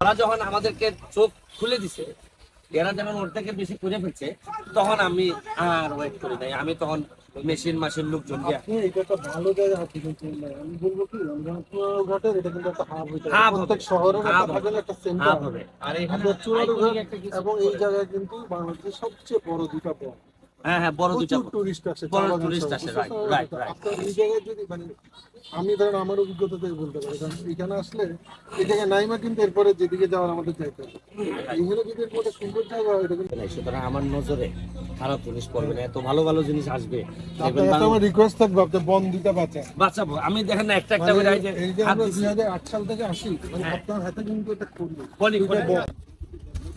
ওরা যখন আমাদেরকে চোখ খুলে দিছে এরা যেমন ওর থেকে বেশি করে ফেলছে তখন আমি আর ওয়েট করি নাই। আমি তখন মেশিন মাসিন লোকজন দিয়ে আপনি এটা একটা ভালো জায়গা আছে কিন্তু আমি বলব কি ঘাটের এটা কিন্তু একটা হাব হইতে হাব হবে। প্রত্যেক শহরের একটা না একটা সেন্টার হবে। আর এখানে iconic একটা এবং এই জায়গায় কিন্তু বাংলাদেশের সবচেয়ে বড় দুটা হ্যাঁ হ্যাঁ বড় প্রচুর টুরিস্ট আসে বড়। আসে, করে right, right. আপনার এই জায়গায় যদি মানে আমি ধরেন আমার অভিজ্ঞতা থেকে বলতে পারি কারণ এখানে আসলে এই জায়গায় নাইমা কিন্তু এরপরে যেদিকে যাওয়ার আমাদের এইখানে যদি এরপরে সুন্দর জায়গা হয়, এটা কিন্তু নাই সুতরাং আমার নজরে খারাপ জিনিস পড়বে না এত ভালো ভালো জিনিস আসবে। আমার রিকোয়েস্ট থাকবে আপনি বন দিতে বাঁচা। বাঁচাবো আমি দেখেন না একটা একটা করে এই যে আমরা দুই হাজার আট সাল থেকে আসি মানে হ্যাঁ। আপনার হাতে কিন্তু এটা করবে বলি, দুইটা বলি। বন।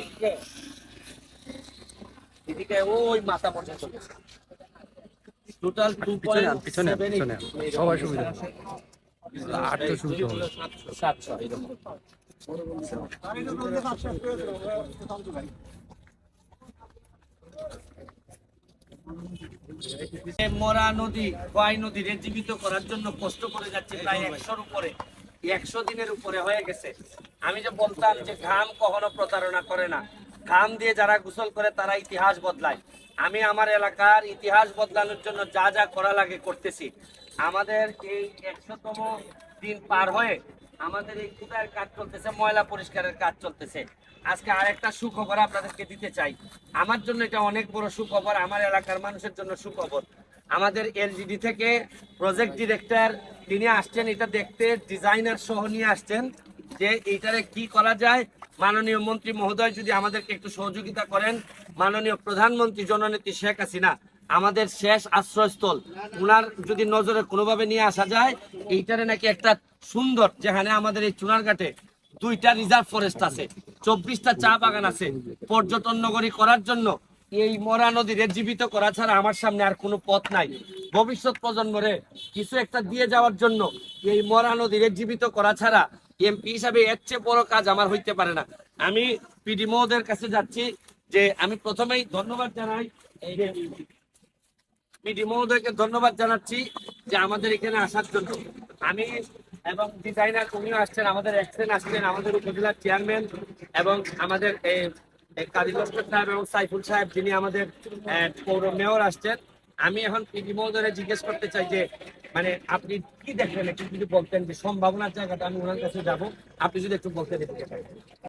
এদিকে এদিকে ওই মাথা পর্যন্ত টোটাল টু পিছনে পিছনে পিছনে সবার সুবিধা। আটটা সুবিধা হবে। সাতশো এরকম মরা নদী কয় নদীর জীবিত করার জন্য কষ্ট করে যাচ্ছে প্রায় একশোর উপরে। একশো দিনের উপরে হয়ে গেছে। আমি যে বলতাম যে ঘাম কখনো প্রতারণা করে না। ঘাম দিয়ে যারা গোসল করে তারা ইতিহাস বদলায়। আমি আমার এলাকার ইতিহাস বদলানোর জন্য যা যা করা লাগে করতেছি। আমাদের এই একশোতম দিন পার হয়ে আমাদের এই কুদার কাজ চলতেছে, ময়লা পরিষ্কারের কাজ চলতেছে। আজকে আরেকটা সুখবর আপনাদেরকে দিতে চাই। আমার জন্য এটা অনেক বড় সুখবর, আমার এলাকার মানুষের জন্য সুখবর। আমাদের এলজিডি থেকে প্রজেক্ট ডিরেক্টর তিনি আসছেন, এটা দেখতে ডিজাইনার সহ নিয়ে আসছেন যে এইটারে কি করা যায়। মাননীয় মন্ত্রী মহোদয় যদি আমাদেরকে একটু সহযোগিতা করেন, মাননীয় প্রধানমন্ত্রী জননেত্রী শেখ হাসিনা, আমাদের শেষ আশ্রয়স্থল, উনার যদি নজরে কোনোভাবে নিয়ে আসা যায়, এইটারে নাকি একটা সুন্দর, যেখানে আমাদের এই চুনারঘাটে দুইটা রিজার্ভ ফরেস্ট আছে, চব্বিশটা চা বাগান আছে, পর্যটন নগরী করার জন্য এই মরা নদীর জীবিত করা ছাড়া আমার সামনে আর কোনো পথ নাই। ভবিষ্যৎ প্রজন্মরে কিছু একটা দিয়ে যাওয়ার জন্য এই মরা নদীর জীবিত করা ছাড়া এমপি হিসাবে এর চেয়ে বড় কাজ আমার হইতে পারে না। আমি পিডি কাছে যাচ্ছি যে আমি প্রথমেই ধন্যবাদ জানাই এই পিডি ধন্যবাদ জানাচ্ছি যে আমাদের এখানে আসার জন্য। আমি এবং ডিজাইনার উনিও আসছেন, আমাদের এক্সেন আসছেন, আমাদের উপজেলার চেয়ারম্যান এবং আমাদের কাজী লস্কর সাহেব এবং সাইফুল সাহেব যিনি আমাদের পৌর মেয়র আসছেন, আমি এখন পিডি মহোদয় জিজ্ঞেস করতে চাই যে মানে আপনি কি দেখলেন? একটু যদি বলতেন যে সম্ভাবনার জায়গাটা, আমি ওনার কাছে যাব। আপনি যদি একটু বলতে দেখতে দিতে